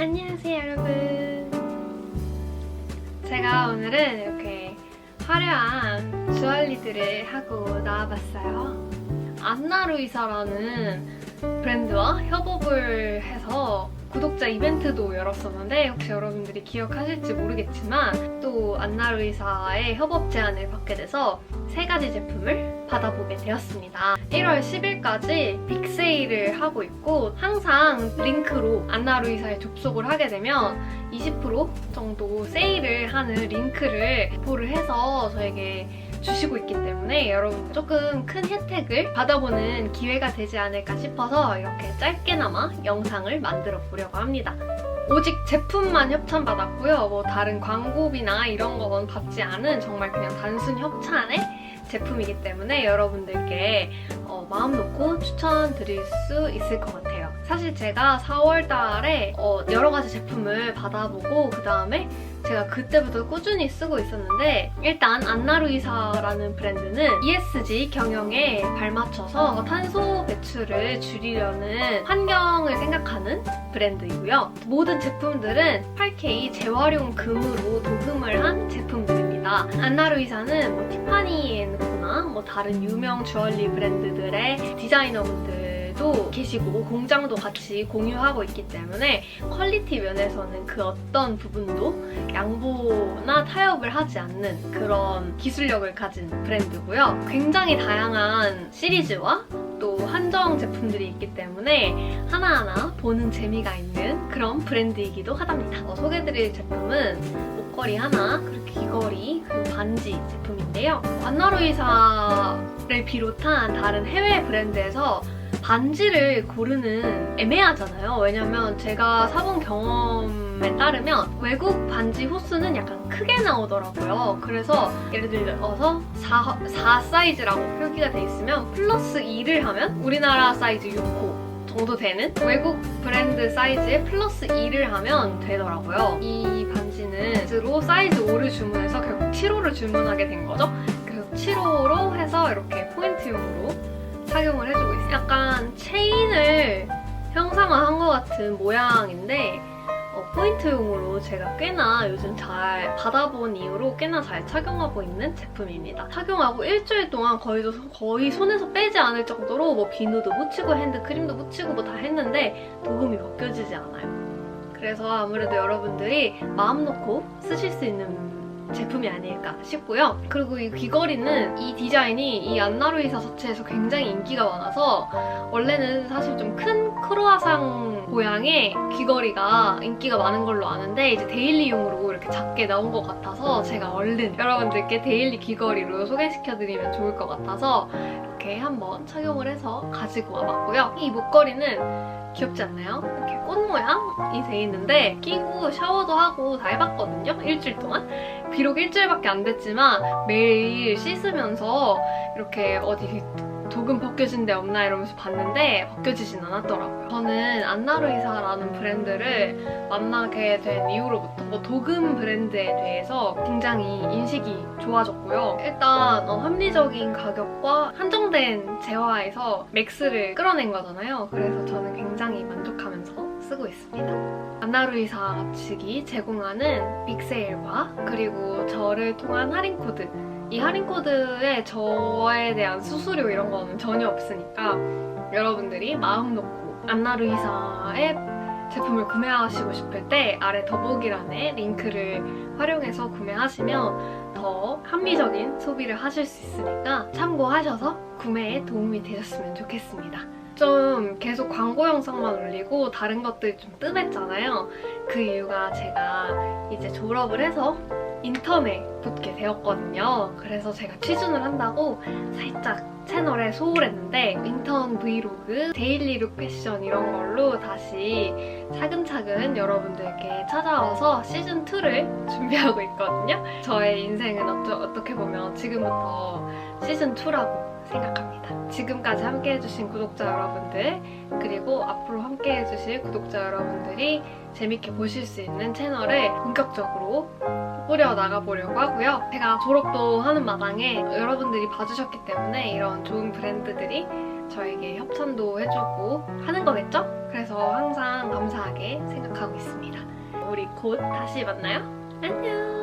안녕하세요 여러분. 제가 오늘은 이렇게 화려한 주얼리들을 하고 나와봤어요. 안나루이사라는 브랜드와 협업을 해서 구독자 이벤트도 열었었는데 혹시 여러분들이 기억하실지 모르겠지만 또 안나루이사의 협업 제안을 받게 돼서 세 가지 제품을 받아보게 되었습니다. 1월 10일까지 빅세일을 하고 있고 항상 링크로 안나루이사에 접속을 하게 되면 20% 정도 세일을 하는 링크를 배포를 해서 저에게 주시고 있기 때문에 여러분 조금 큰 혜택을 받아보는 기회가 되지 않을까 싶어서 이렇게 짧게나마 영상을 만들어 보려고 합니다. 오직 제품만 협찬받았고요. 뭐 다른 광고비나 이런 건 받지 않은 정말 그냥 단순 협찬의 제품이기 때문에 여러분들께 어, 마음 놓고 추천드릴 수 있을 것 같아요. 사실 제가 4월 달에 어, 여러 가지 제품을 받아보고 그 다음에 제가 그때부터 꾸준히 쓰고 있었는데 일단 안나루이사라는 브랜드는 ESG 경영에 발맞춰서 탄소 배출을 줄이려는 환경을 생각하는 브랜드이고요. 모든 제품들은 8K 재활용 금으로 도금을 한 제품들입니다. 안나루이사는 뭐 티파니 앤 코나 뭐 다른 유명 주얼리 브랜드들의 디자이너분들 도 계시고 공장도 같이 공유하고 있기 때문에 퀄리티 면에서는 그 어떤 부분도 양보나 타협을 하지 않는 그런 기술력을 가진 브랜드고요. 굉장히 다양한 시리즈와 또 한정 제품들이 있기 때문에 하나하나 보는 재미가 있는 그런 브랜드이기도 하답니다. 어, 소개드릴 제품은 목걸이 하나, 그리고 귀걸이, 그리고 반지 제품인데요. 안나루이사를 비롯한 다른 해외 브랜드에서 반지를 고르는 애매하잖아요. 왜냐면 제가 사본 경험에 따르면 외국 반지 호수는 약간 크게 나오더라고요. 그래서 예를 들어서 4, 4 사이즈라고 표기가 돼 있으면 플러스 2를 하면 우리나라 사이즈 6호 정도 되는 외국 브랜드 사이즈에 플러스 2를 하면 되더라고요. 이 반지는 로 사이즈 5를 주문해서 결국 7호를 주문하게 된 거죠. 그래서 7호로 해서 이렇게 포인트용으로 착용을 해주고. 약간 체인을 형상화한 것 같은 모양인데 어, 포인트용으로 제가 꽤나 요즘 잘 받아본 이후로 꽤나 잘 착용하고 있는 제품입니다. 착용하고 일주일 동안 거의, 거의 손에서 빼지 않을 정도로 뭐 비누도 묻히고 핸드크림도 묻히고 뭐 다 했는데 도금이 벗겨지지 않아요. 그래서 아무래도 여러분들이 마음 놓고 쓰실 수 있는 제품이 아닐까 싶고요. 그리고 이 귀걸이는 이 디자인이 이 안나루이사 자체에서 굉장히 인기가 많아서 원래는 사실 좀 큰 크로아상 모양의 귀걸이가 인기가 많은 걸로 아는데 이제 데일리용으로 이렇게 작게 나온 것 같아서 제가 얼른 여러분들께 데일리 귀걸이로 소개시켜드리면 좋을 것 같아서 이렇게 한번 착용을 해서 가지고 와봤고요. 이 목걸이는 귀엽지 않나요? 이렇게 꽃 모양이 돼 있는데 끼고 샤워도 하고 다 해봤거든요. 일주일 동안. 비록 일주일밖에 안 됐지만 매일 씻으면서 이렇게 어디 도금 벗겨진 데 없나 이러면서 봤는데 벗겨지진 않았더라고요. 저는 안나루이사라는 브랜드를 만나게 된 이후로부터 뭐 도금 브랜드에 대해서 굉장히 인식이 좋아졌고요. 일단 어, 합리적인 가격과 한정된 재화에서 맥스를 끌어낸 거잖아요. 그래서 저는 굉장히 만족하면서 쓰고 있습니다. 안나루이사 측이 제공하는 빅세일과 그리고 저를 통한 할인 코드 이 할인 코드에 저에 대한 수수료 이런 거는 전혀 없으니까 여러분들이 마음 놓고 안나루이사의 제품을 구매하시고 싶을 때 아래 더보기란에 링크를 활용해서 구매하시면 더 합리적인 소비를 하실 수 있으니까 참고하셔서 구매에 도움이 되셨으면 좋겠습니다. 좀 계속 광고 영상만 올리고 다른 것들이 좀 뜸했잖아요. 그 이유가 제가 이제 졸업을 해서 인턴에 붙게 되었거든요. 그래서 제가 취준을 한다고 살짝 채널에 소홀했는데 인턴 브이로그, 데일리 룩 패션 이런 걸로 다시 차근차근 여러분들께 찾아와서 시즌2를 준비하고 있거든요. 저의 인생은 어쩌, 어떻게 보면 지금부터 시즌2라고 생각합니다. 지금까지 함께 해주신 구독자 여러분들 그리고 앞으로 함께 해주실 구독자 여러분들이 재밌게 보실 수 있는 채널을 본격적으로 꾸려 나가 보려고 하고요. 제가 졸업도 하는 마당에 여러분들이 봐주셨기 때문에 이런 좋은 브랜드들이 저에게 협찬도 해주고 하는 거겠죠? 그래서 항상 감사하게 생각하고 있습니다. 곧 다시 만나요. 안녕.